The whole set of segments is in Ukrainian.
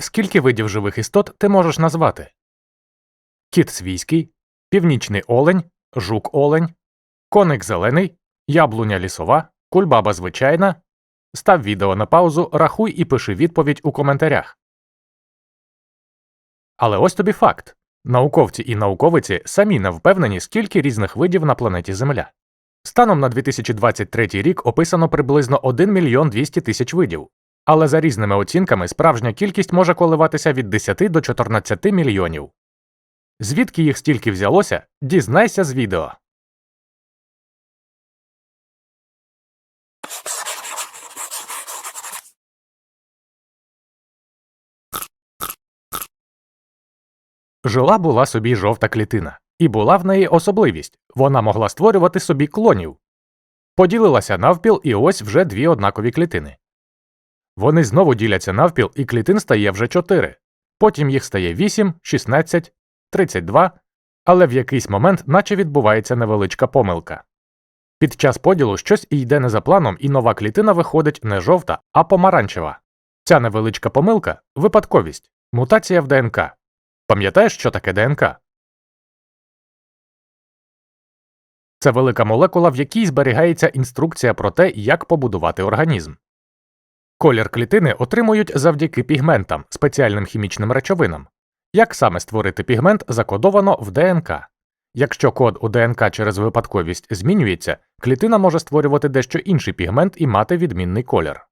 скільки видів живих істот ти можеш назвати? Кіт свійський, північний олень, жук олень, коник зелений, яблуня лісова, кульбаба звичайна. Став відео на паузу, рахуй і пиши відповідь у коментарях. Але ось тобі факт науковці і науковиці самі не впевнені, скільки різних видів на планеті Земля. Станом на 2023 рік описано приблизно 1 мільйон 200 тисяч видів, але за різними оцінками справжня кількість може коливатися від 10 до 14 мільйонів. Звідки їх стільки взялося, дізнайся з відео. Жила була собі жовта клітина, і була в неї особливість вона могла створювати собі клонів. Поділилася навпіл, і ось вже дві однакові клітини. Вони знову діляться навпіл, і клітин стає вже 4. Потім їх стає 8, 16, 32, але в якийсь момент наче відбувається невеличка помилка. Під час поділу щось і йде не за планом, і нова клітина виходить не жовта, а помаранчева. Ця невеличка помилка випадковість, мутація в ДНК. Пам'ятаєш, що таке ДНК? Це велика молекула, в якій зберігається інструкція про те, як побудувати організм. Колір клітини отримують завдяки пігментам, спеціальним хімічним речовинам. Як саме створити пігмент закодовано в ДНК. Якщо код у ДНК через випадковість змінюється, клітина може створювати дещо інший пігмент і мати відмінний колір.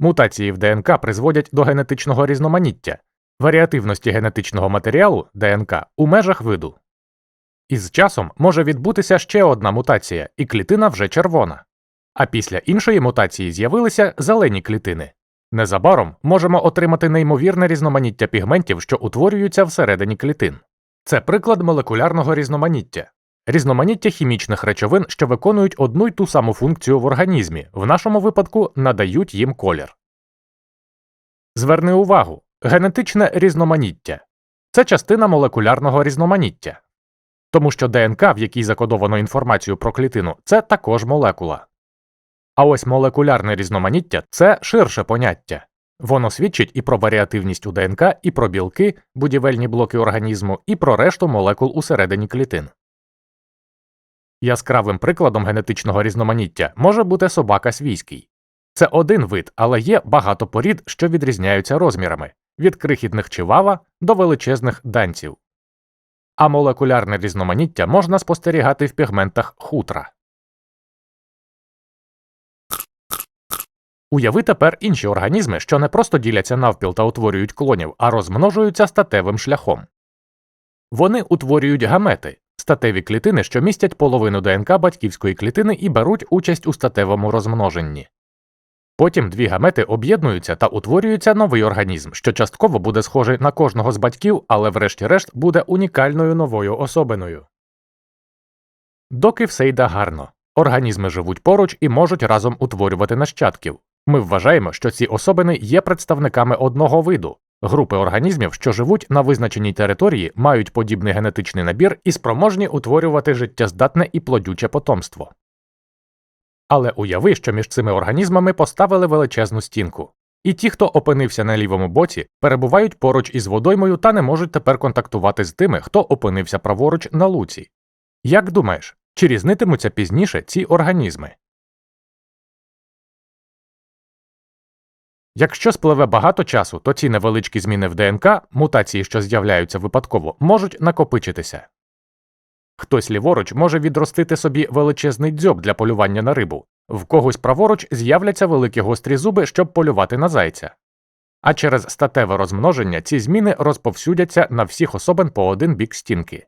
Мутації в ДНК призводять до генетичного різноманіття, варіативності генетичного матеріалу ДНК у межах виду. Із часом може відбутися ще одна мутація, і клітина вже червона. А після іншої мутації з'явилися зелені клітини. Незабаром можемо отримати неймовірне різноманіття пігментів, що утворюються всередині клітин. Це приклад молекулярного різноманіття, різноманіття хімічних речовин, що виконують одну й ту саму функцію в організмі, в нашому випадку надають їм колір. Зверни увагу генетичне різноманіття це частина молекулярного різноманіття. Тому що ДНК, в якій закодовано інформацію про клітину, це також молекула. А ось молекулярне різноманіття це ширше поняття. Воно свідчить і про варіативність у ДНК, і про білки, будівельні блоки організму, і про решту молекул усередині клітин. Яскравим прикладом генетичного різноманіття може бути собака свійський. Це один вид, але є багато порід, що відрізняються розмірами від крихітних чивава до величезних данців. А молекулярне різноманіття можна спостерігати в пігментах хутра. Уяви тепер інші організми, що не просто діляться навпіл та утворюють клонів, а розмножуються статевим шляхом. Вони утворюють гамети статеві клітини, що містять половину ДНК батьківської клітини і беруть участь у статевому розмноженні. Потім дві гамети об'єднуються та утворюється новий організм, що частково буде схожий на кожного з батьків, але врешті-решт буде унікальною новою особиною. Доки все йде гарно. Організми живуть поруч і можуть разом утворювати нащадків. Ми вважаємо, що ці особини є представниками одного виду, групи організмів, що живуть на визначеній території, мають подібний генетичний набір і спроможні утворювати життєздатне і плодюче потомство. Але уяви, що між цими організмами поставили величезну стінку. І ті, хто опинився на лівому боці, перебувають поруч із водоймою та не можуть тепер контактувати з тими, хто опинився праворуч на луці. Як думаєш, чи різнитимуться пізніше ці організми? Якщо спливе багато часу, то ці невеличкі зміни в ДНК, мутації, що з'являються випадково, можуть накопичитися. Хтось ліворуч може відростити собі величезний дзьоб для полювання на рибу, в когось праворуч з'являться великі гострі зуби, щоб полювати на зайця. А через статеве розмноження ці зміни розповсюдяться на всіх особин по один бік стінки.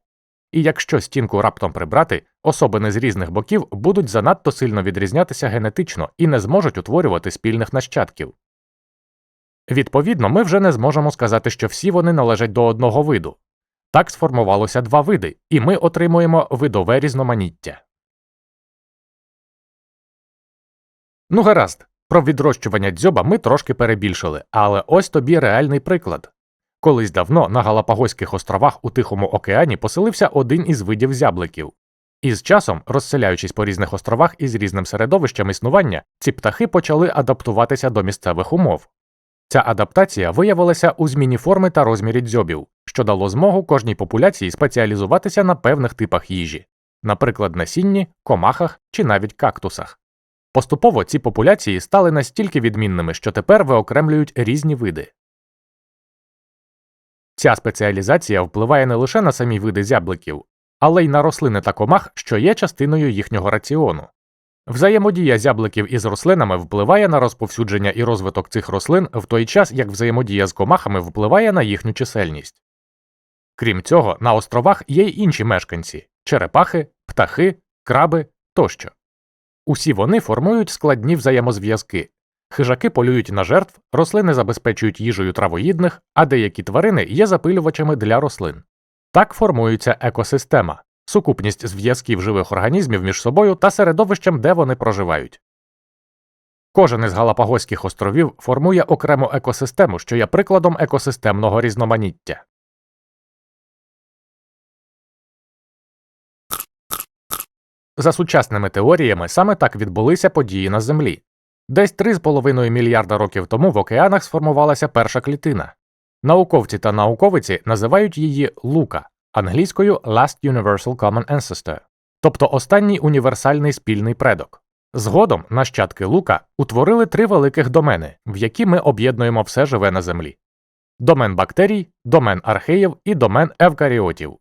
І якщо стінку раптом прибрати, особини з різних боків будуть занадто сильно відрізнятися генетично і не зможуть утворювати спільних нащадків. Відповідно, ми вже не зможемо сказати, що всі вони належать до одного виду. Так сформувалося два види, і ми отримуємо видове різноманіття. Ну гаразд, про відрощування дзьоба ми трошки перебільшили, але ось тобі реальний приклад. Колись давно на Галапагоських островах у Тихому океані поселився один із видів зябликів. І з часом, розселяючись по різних островах із різним середовищем існування, ці птахи почали адаптуватися до місцевих умов. Ця адаптація виявилася у зміні форми та розмірі дзьобів, що дало змогу кожній популяції спеціалізуватися на певних типах їжі, наприклад, насінні, комахах чи навіть кактусах. Поступово ці популяції стали настільки відмінними, що тепер виокремлюють різні види. Ця спеціалізація впливає не лише на самі види зябликів, але й на рослини та комах, що є частиною їхнього раціону. Взаємодія зябликів із рослинами впливає на розповсюдження і розвиток цих рослин в той час, як взаємодія з комахами впливає на їхню чисельність. Крім цього, на островах є й інші мешканці черепахи, птахи, краби тощо. Усі вони формують складні взаємозв'язки. Хижаки полюють на жертв, рослини забезпечують їжею травоїдних, а деякі тварини є запилювачами для рослин. Так формується екосистема сукупність зв'язків живих організмів між собою та середовищем, де вони проживають. Кожен із Галапагоських островів формує окрему екосистему, що є прикладом екосистемного різноманіття. За сучасними теоріями, саме так відбулися події на Землі. Десь 3,5 мільярда років тому в океанах сформувалася перша клітина. Науковці та науковиці називають її лука англійською Last Universal Common Ancestor, тобто останній універсальний спільний предок. Згодом нащадки лука утворили три великих домени, в які ми об'єднуємо все живе на землі: домен бактерій, домен археїв і домен евкаріотів.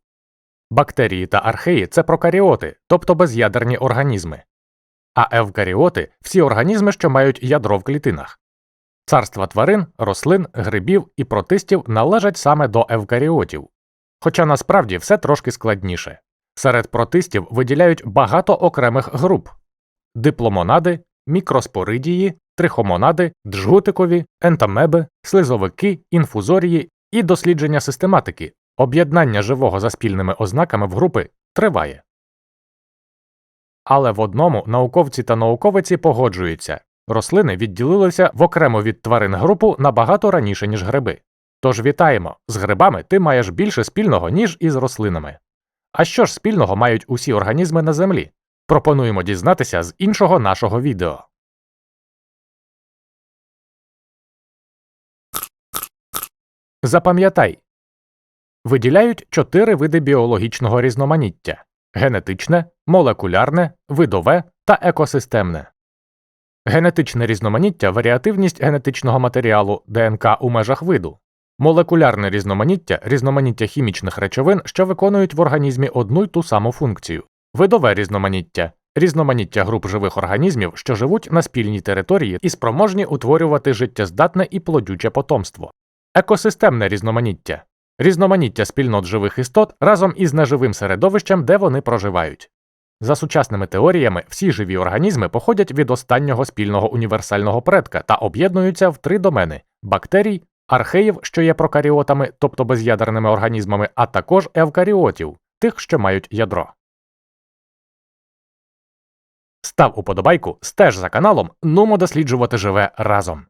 Бактерії та археї це прокаріоти, тобто без'ядерні організми, а евкаріоти всі організми, що мають ядро в клітинах. Царства тварин, рослин, грибів і протистів належать саме до евкаріотів. Хоча насправді все трошки складніше. Серед протистів виділяють багато окремих груп дипломонади, мікроспоридії, трихомонади, джгутикові, ентамеби, слизовики, інфузорії і дослідження систематики, об'єднання живого за спільними ознаками в групи триває. Але в одному науковці та науковиці погоджуються рослини відділилися в окремо від тварин групу набагато раніше, ніж гриби. Тож вітаємо, з грибами ти маєш більше спільного, ніж із рослинами. А що ж спільного мають усі організми на Землі? Пропонуємо дізнатися з іншого нашого відео. Запам'ятай виділяють чотири види біологічного різноманіття генетичне, молекулярне, видове та екосистемне. Генетичне різноманіття варіативність генетичного матеріалу ДНК у межах виду. Молекулярне різноманіття різноманіття хімічних речовин, що виконують в організмі одну й ту саму функцію, видове різноманіття різноманіття груп живих організмів, що живуть на спільній території і спроможні утворювати життєздатне і плодюче потомство, екосистемне різноманіття різноманіття спільнот живих істот разом із неживим середовищем, де вони проживають. За сучасними теоріями, всі живі організми походять від останнього спільного універсального предка та об'єднуються в три домени бактерій, археїв, що є прокаріотами, тобто без'ядерними організмами, а також евкаріотів, тих, що мають ядро. Став уподобайку, стеж за каналом, нумо досліджувати живе разом.